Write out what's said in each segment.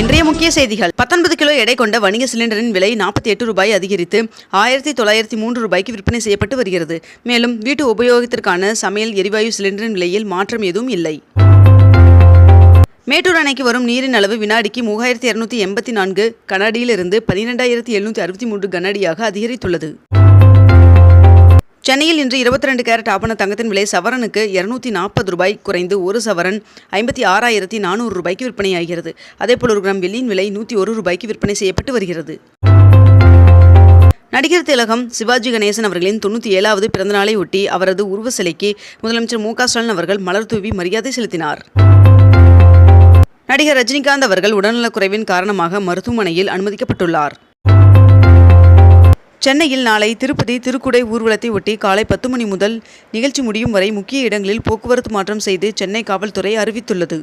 இன்றைய முக்கிய செய்திகள். பத்தொன்பது கிலோ எடை கொண்ட வணிக சிலிண்டரின் விலை நாற்பத்தி எட்டு ரூபாய் அதிகரித்து ஆயிரத்தி தொள்ளாயிரத்தி மூன்று ரூபாய்க்கு விற்பனை செய்யப்பட்டு வருகிறது. மேலும் வீட்டு உபயோகத்திற்கான சமையல் எரிவாயு சிலிண்டரின் விலையில் மாற்றம் எதுவும் இல்லை. மேட்டூர் அணைக்கு வரும் நீரின் அளவு வினாடிக்கு மூவாயிரத்தி இருநூத்தி எண்பத்தி நான்கு கனஅடியிலிருந்து பனிரெண்டாயிரத்தி எழுநூற்றி அறுபத்தி மூன்று கனஅடியாக அதிகரித்துள்ளது. சென்னையில் இன்று இருபத்தி ரெண்டு கேரட் ஆபண தங்கத்தின் விலை சவரனுக்கு இருநூத்தி நாற்பது ரூபாய் குறைந்து ஒரு சவரன் ஐம்பத்தி ஆறாயிரத்தி நானூறு ரூபாய்க்கு விற்பனையாகிறது. அதேபோல் ஒரு கிராம் வெள்ளியின் விலை நூற்றி ஒரு ரூபாய்க்கு விற்பனை செய்யப்பட்டு வருகிறது. நடிகர் திலகம் சிவாஜி கணேசன் அவர்களின் தொண்ணூற்றி ஏழாவது பிறந்தநாளை ஒட்டி அவரது உருவ சிலைக்கு முதலமைச்சர் மு க ஸ்டாலின் அவர்கள் மலர் தூவி மரியாதை செலுத்தினார். நடிகர் ரஜினிகாந்த் அவர்கள் உடல்நலக்குறைவின் காரணமாக மருத்துவமனையில் அனுமதிக்கப்பட்டுள்ளார். சென்னையில் நாளை திருப்பதி திருக்குடை ஊர்வலத்தை ஒட்டி காலை பத்து மணி முதல் நிகழ்ச்சி முடியும் வரை முக்கிய இடங்களில் போக்குவரத்து மாற்றம் செய்து சென்னை காவல்துறை அறிவித்துள்ளது.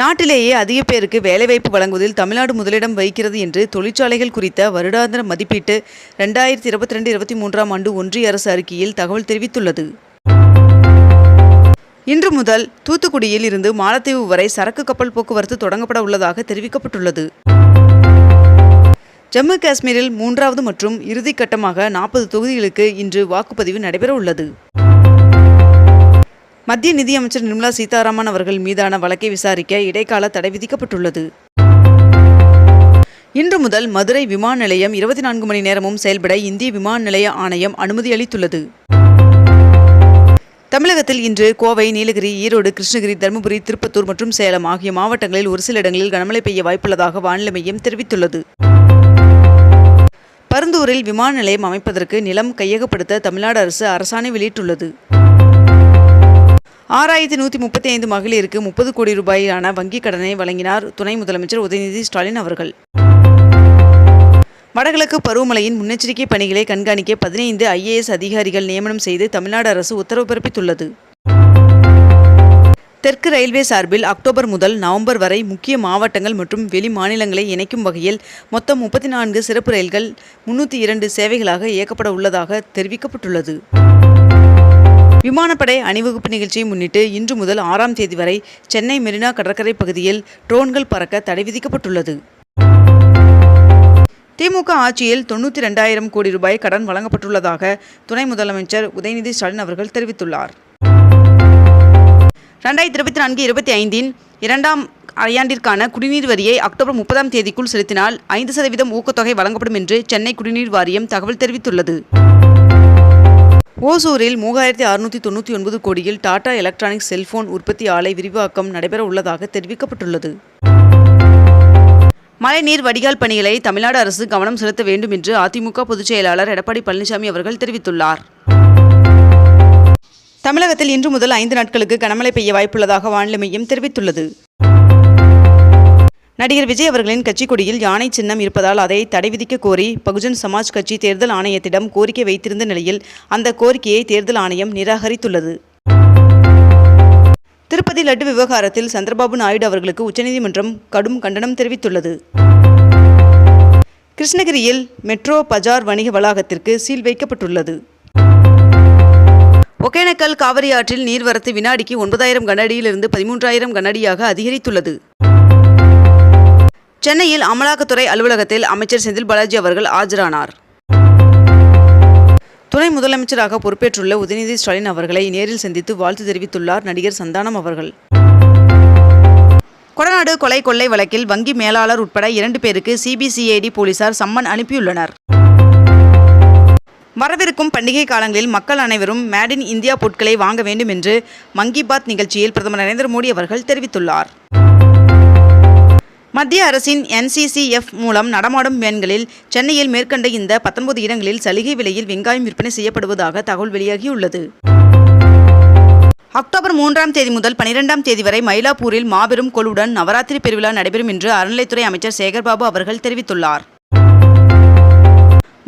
நாட்டிலேயே அதிக பேருக்கு வேலைவாய்ப்பு வழங்குவதில் தமிழ்நாடு முதலிடம் வகிக்கிறது என்று தொழிற்சாலைகள் குறித்த வருடாந்திர மதிப்பீட்டு ரெண்டாயிரத்தி இருபத்தி ரெண்டு இருபத்தி மூன்றாம் ஆண்டு ஒன்றிய அரசு அறிக்கையில் தகவல் தெரிவித்துள்ளது. இன்று முதல் தூத்துக்குடியில் இருந்து மாலத்தீவு வரை சரக்கு கப்பல் போக்குவரத்து தொடங்கப்பட உள்ளதாக தெரிவிக்கப்பட்டுள்ளது. ஜம்மு காஷ்மீரில் மூன்றாவது மற்றும் இறுதி கட்டமாக நாற்பது தொகுதிகளுக்கு இன்று வாக்குப்பதிவு நடைபெற உள்ளது. மத்திய நிதியமைச்சர் நிர்மலா சீதாராமன் அவர்கள் மீதான வழக்கை விசாரிக்க இடைக்கால தடை விதிக்கப்பட்டுள்ளது. இன்று முதல் மதுரை விமான நிலையம் இருபத்தி நான்கு மணி நேரமும் செயல்பட இந்திய விமான நிலைய ஆணையம் அனுமதி அளித்துள்ளது. தமிழகத்தில் இன்று கோவை நீலகிரி ஈரோடு கிருஷ்ணகிரி தருமபுரி திருப்பத்தூர் மற்றும் சேலம் ஆகிய மாவட்டங்களில் ஒரு சில இடங்களில் கனமழை பெய்ய வாய்ப்புள்ளதாக வானிலை மையம் தெரிவித்துள்ளது. பரந்தூரில் விமான நிலையம் அமைப்பதற்கு நிலம் கையகப்படுத்த தமிழ்நாடு அரசு அரசாணை வெளியிட்டுள்ளது. ஆறாயிரத்தி நூற்றி முப்பத்தி ஐந்து மகளிருக்கு முப்பது கோடி ரூபாயிலான வங்கிக் கடனை வழங்கினார் துணை முதலமைச்சர் உதயநிதி ஸ்டாலின் அவர்கள். வடகிழக்கு பருவமழையின் முன்னெச்சரிக்கை பணிகளை கண்காணிக்க பதினைந்து ஐஏஎஸ் அதிகாரிகள் நியமனம் செய்து தமிழ்நாடு அரசு உத்தரவு பிறப்பித்துள்ளது. தெற்கு ரயில்வே சார்பில் அக்டோபர் முதல் நவம்பர் வரை முக்கிய மாவட்டங்கள் மற்றும் வெளி மாநிலங்களை இணைக்கும் வகையில் மொத்தம் முப்பத்தி நான்கு சிறப்பு ரயில்கள் முன்னூற்றி இரண்டு சேவைகளாக இயக்கப்பட உள்ளதாக தெரிவிக்கப்பட்டுள்ளது. விமானப்படை அணிவகுப்பு நிகழ்ச்சியை முன்னிட்டு இன்று முதல் ஆறாம் தேதி வரை சென்னை மெரினா கடற்கரை பகுதியில் ட்ரோன்கள் பறக்க தடை விதிக்கப்பட்டுள்ளது. திமுக ஆட்சியில் தொண்ணூற்றி ரெண்டாயிரம் கோடி ரூபாய் கடன் வழங்கப்பட்டுள்ளதாக துணை முதலமைச்சர் உதயநிதி ஸ்டாலின் அவர்கள் தெரிவித்துள்ளார். ரெண்டாயிரத்தி இருபத்தி நான்கு இருபத்தி ஐந்தின் இரண்டாம் அரையாண்டிற்கான குடிநீர் வரியை அக்டோபர் முப்பதாம் தேதிக்குள் செலுத்தினால் ஐந்து சதவீதம் ஊக்கத்தொகை வழங்கப்படும் என்று சென்னை குடிநீர் வாரியம் தகவல் தெரிவித்துள்ளது. ஓசூரில் மூவாயிரத்தி அறுநூற்றி தொண்ணூற்றி ஒன்பது கோடியில் டாடா எலக்ட்ரானிக்ஸ் செல்போன் உற்பத்தி ஆலை விரிவாக்கம் நடைபெற உள்ளதாக தெரிவிக்கப்பட்டுள்ளது. மழைநீர் வடிகால் பணிகளை தமிழ்நாடு அரசு கவனம் செலுத்த வேண்டும் என்று அதிமுக பொதுச் செயலாளர் எடப்பாடி பழனிசாமி அவர்கள் தெரிவித்துள்ளார். தமிழகத்தில் இன்று முதல் ஐந்து நாட்களுக்கு கனமழை பெய்ய வாய்ப்புள்ளதாக வானிலை மையம் தெரிவித்துள்ளது. நடிகர் விஜய் அவர்களின் கட்சிக் கொடியில் யானை சின்னம் இருப்பதால் அதை தடை விதிக்க கோரி பகுஜன் சமாஜ் கட்சி தேர்தல் ஆணையத்திடம் கோரிக்கை வைத்திருந்த நிலையில் அந்த கோரிக்கையை தேர்தல் ஆணையம் நிராகரித்துள்ளது. திருப்பதி லட்டு விவகாரத்தில் சந்திரபாபு நாயுடு அவர்களுக்கு உச்சநீதிமன்றம் கடும் கண்டனம் தெரிவித்துள்ளது. கிருஷ்ணகிரியில் மெட்ரோ பஜார் வணிக வளாகத்திற்கு சீல் வைக்கப்பட்டுள்ளது. ஒகேனக்கல் காவிரி ஆற்றில் நீர்வரத்து வினாடிக்கு ஒன்பதாயிரம் கனஅடியிலிருந்து பதிமூன்றாயிரம் கனஅடியாக அதிகரித்துள்ளது. சென்னையில் அமலாக்கத்துறை அலுவலகத்தில் அமைச்சர் செந்தில் பாலாஜி அவர்கள் ஆஜரானார். துணை முதலமைச்சராக பொறுப்பேற்றுள்ள உதயநிதி ஸ்டாலின் அவர்களை நேரில் சந்தித்து வாழ்த்து தெரிவித்துள்ளார் நடிகர் சந்தானம் அவர்கள். கொடநாடு கொலை கொள்ளை வழக்கில் வங்கி மேலாளர் உட்பட இரண்டு பேருக்கு சிபிசிஐடி போலீசார் சம்மன் அனுப்பியுள்ளனர். வரவிருக்கும் பண்டிகை காலங்களில் மக்கள் அனைவரும் மேட் இன் இந்தியா பொருட்களை வாங்க வேண்டும் என்று மங்கி பாத் நிகழ்ச்சியில் பிரதமர் நரேந்திர மோடி அவர்கள் தெரிவித்துள்ளார். மத்திய அரசின் என்சிசிஎஃப் மூலம் நடமாடும் வேன்களில் சென்னையில் மேற்கண்ட இந்த பத்தொன்பது இடங்களில் சலுகை விலையில் வெங்காயம் விற்பனை செய்யப்படுவதாக தகவல் வெளியாகியுள்ளது. அக்டோபர் மூன்றாம் தேதி முதல் பனிரெண்டாம் தேதி வரை மயிலாப்பூரில் மாபெரும் கொலுடன் நவராத்திரி பெருவிழா நடைபெறும் என்று அறநிலைத்துறை அமைச்சர் சேகர்பாபு அவர்கள் தெரிவித்துள்ளார்.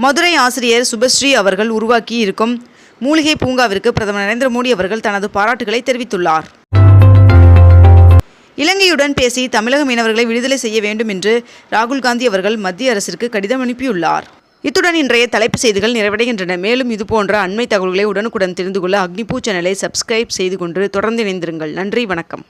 மதுரை ஆசிரியர் சுபஸ்ரீ அவர்கள் உருவாக்கி இருக்கும் மூலிகை பூங்காவிற்கு பிரதமர் நரேந்திர மோடி அவர்கள் தனது பாராட்டுகளை தெரிவித்துள்ளார். இலங்கையுடன் பேசி தமிழக மீனவர்களை விடுதலை செய்ய வேண்டும் என்று ராகுல் காந்தி அவர்கள் மத்திய அரசிற்கு கடிதம் அனுப்பியுள்ளார். இத்துடன் இன்றைய தலைப்பு செய்திகள் நிறைவடைகின்றன. மேலும் இதுபோன்ற அண்மை தகவல்களை உடனுக்குடன் தெரிந்து கொள்ள அக்னிபூ சேனலை சப்ஸ்கிரைப் செய்து கொண்டு தொடர்ந்து இணைந்திருங்கள். நன்றி வணக்கம்.